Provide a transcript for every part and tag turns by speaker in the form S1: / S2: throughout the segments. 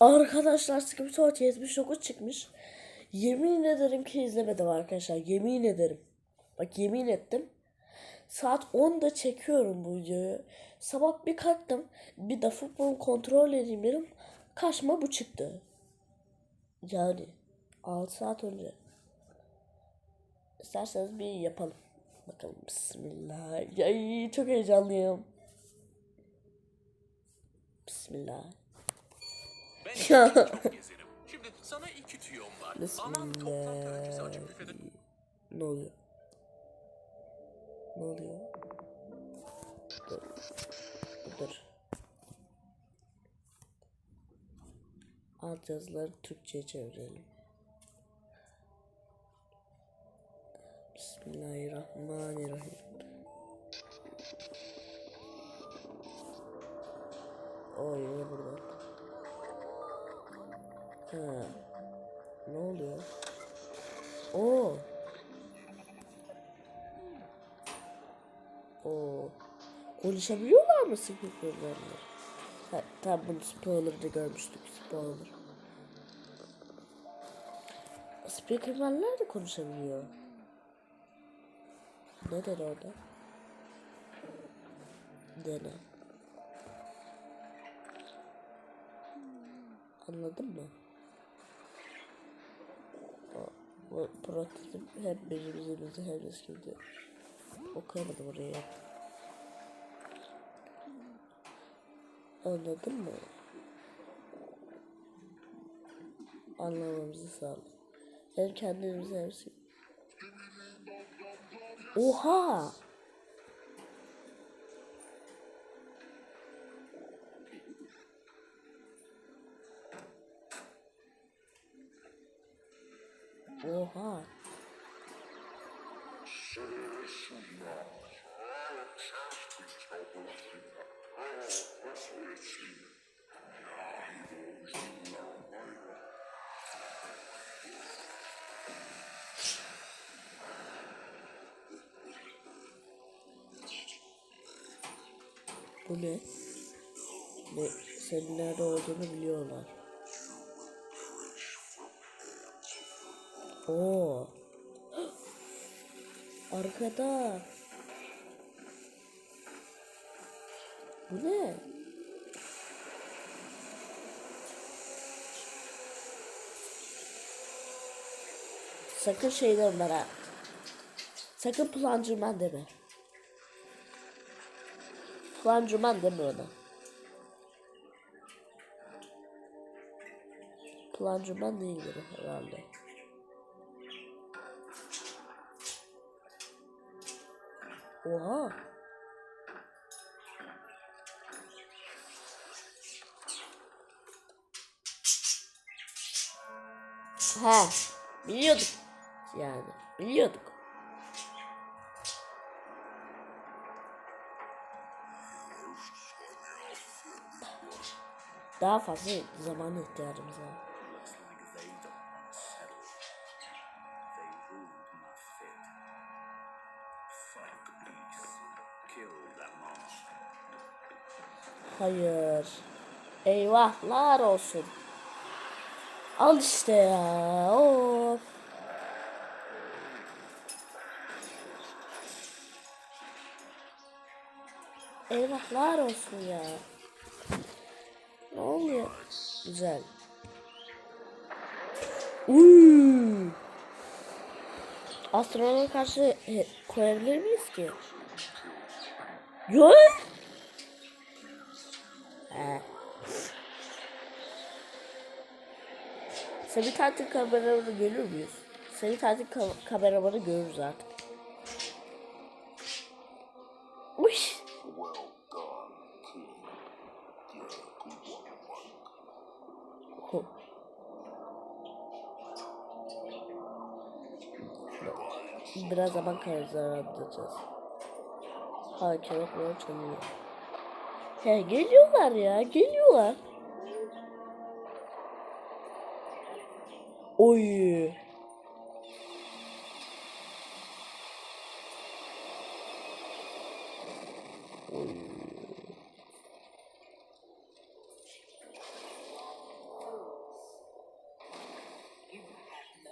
S1: Arkadaşlar Screenshot 79 çıkmış. Yemin ederim ki izlemedim arkadaşlar. Yemin ederim. Bak yemin ettim. Saat 10'da çekiyorum bu videoyu. Sabah bir kalktım. Bir de futbol kontrol edeyim dedim. Karşıma bu çıktı. Yani 6 saat önce. İsterseniz bir yapalım. Bakalım bismillah. Ay çok heyecanlıyım. Bismillah.
S2: Ben
S1: Ya.
S2: çok gezerim. Şimdi sana iki tüyom var. Aman toplantı öncesi açık büfede
S1: Ne oluyor? Ne oluyor? Dur. Dur. Alt yazıları Türkçe'ye çevirelim. Bismillahirrahmanirrahim. Oy ne burada? Ha. Ne oluyor? Oo. Oo. Konuşabiliyorlar mı speakerlarla? Ha, tamam bunu spoiler'da görmüştük. Spoiler. Speakermanlar da konuşabiliyor. Ne dedi orada? Dene. Anladın mı? Bu prototip hep birbirimizi hem eskidi. Okuyamadım orayı. Anladın mı? Anlamamızı sağla. Hem kendimizi hem se- Oha! Oha! Bu ne? Ne? Senin nerede olduğunu biliyorlar. Oo. Arkada. Bu ne? Sakın şey deme bana. Sakın plancıman deme. Plancıman deme ona. Plancıman değildir herhalde. Oha. He, biliyorduk. Yani biliyorduk. Daha fazla zamana ihtiyacımız var. Hayır. Eyvahlar olsun. Al işte ya. Of. Eyvahlar olsun ya. Ne oluyor? Güzel. Uuu. Astronota karşı e, koyabilir miyiz ki? Yok. Seni tatil kameramanı görür müyüz? Seni tatil ka- kameramanı görürüz artık. Uş. Biraz zaman kazandıracağız. Hakem yapmaya çalıyor. He, geliyorlar ya geliyorlar. Oy.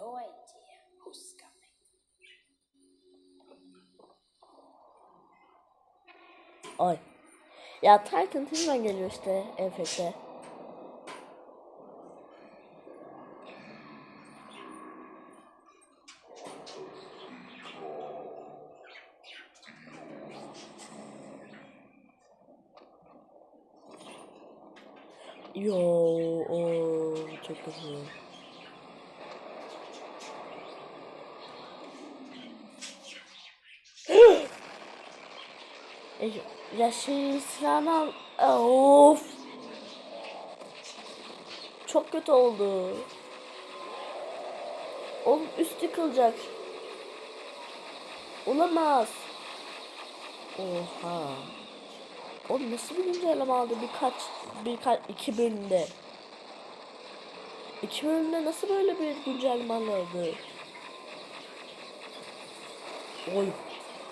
S1: Oy. Ay. Ya Titan hemen geliyor işte enfekte. Yo, o çok kötü. E, ya şey al. Of. Çok kötü oldu. Oğlum üst yıkılacak. Olamaz. Oha. Oğlum nasıl bir güncelleme aldı birkaç birkaç iki bölümde. İki bölümde nasıl böyle bir güncelleme aldı? Oy.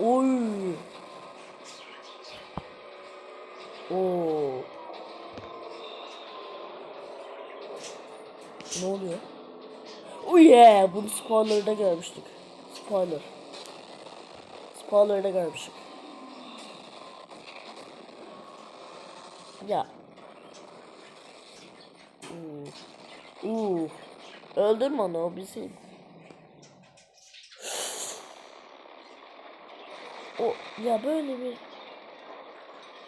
S1: Oy. Oo. Ne oluyor? Oh yeah, bunu spoiler'da görmüştük. Spoiler. Spoiler'da görmüştük. Ya. Hmm. Uh. Öldürme onu o bizim. O ya böyle bir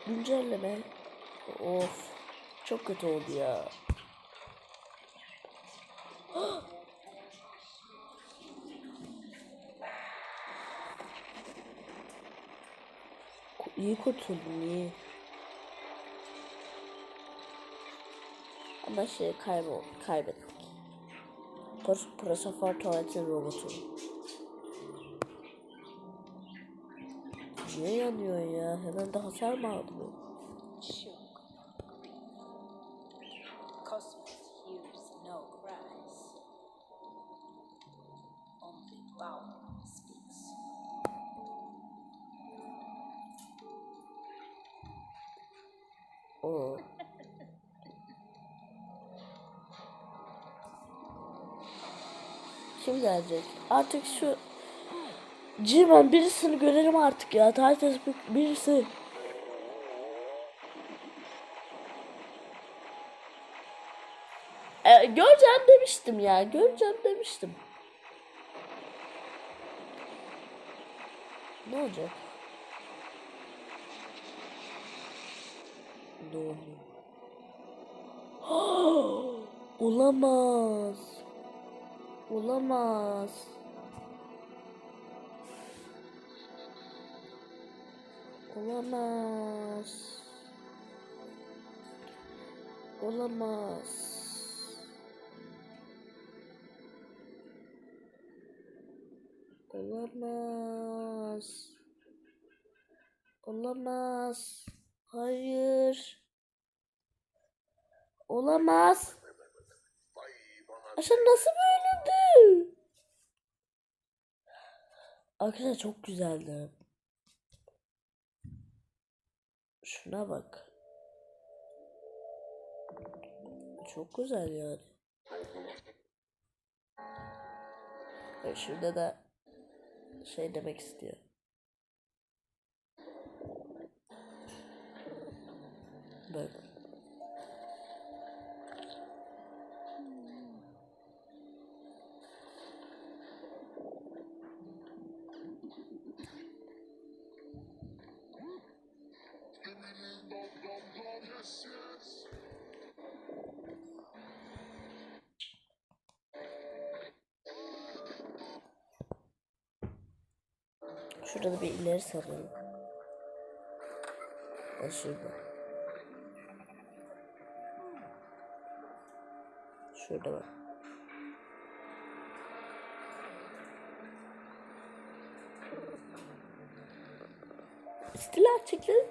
S1: güncelleme. Of. Çok kötü oldu ya. İyi kurtuldun iyi. Ama şey kaybol kaybettik. Pros Prosofor tuvaletin robotu. Niye yanıyor ya? Hemen de hasar mı aldı bu? Oo. Kim gelecek? Artık şu Cimen birisini görelim artık ya. Bir- birisi. E, göreceğim demiştim ya. Göreceğim demiştim. Ne olacak? Oluyor? Olamaz. Olamaz. Olamaz. Olamaz. Olamaz. Olamaz. Hayır. Olamaz. Aşağı nasıl bölündü? Arkadaşlar çok güzeldi. Şuna bak. Çok güzel yani. Ve şurada da şey demek istiyor. Böyle. Şurada da bir ileri saralım. Ha şurada. Şurada bak. İstila çekleri.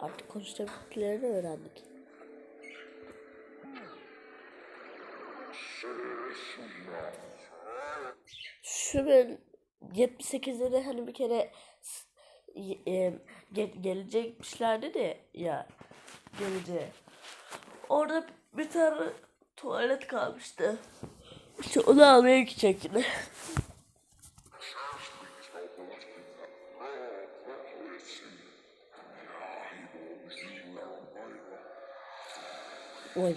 S1: Artık konuşabildiklerini öğrendik. Şu ben 78'de de hani bir kere e, ge- geleceğe gitmişlerdi de ya geleceğe. Orada bir tane tuvalet kalmıştı. İşte onu almaya gidecek yine. Oy.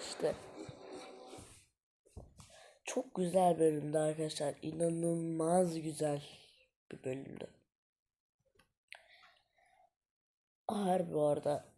S1: İşte. Çok güzel bölümdü arkadaşlar. İnanılmaz güzel bir bölümdü. Harbi bu arada.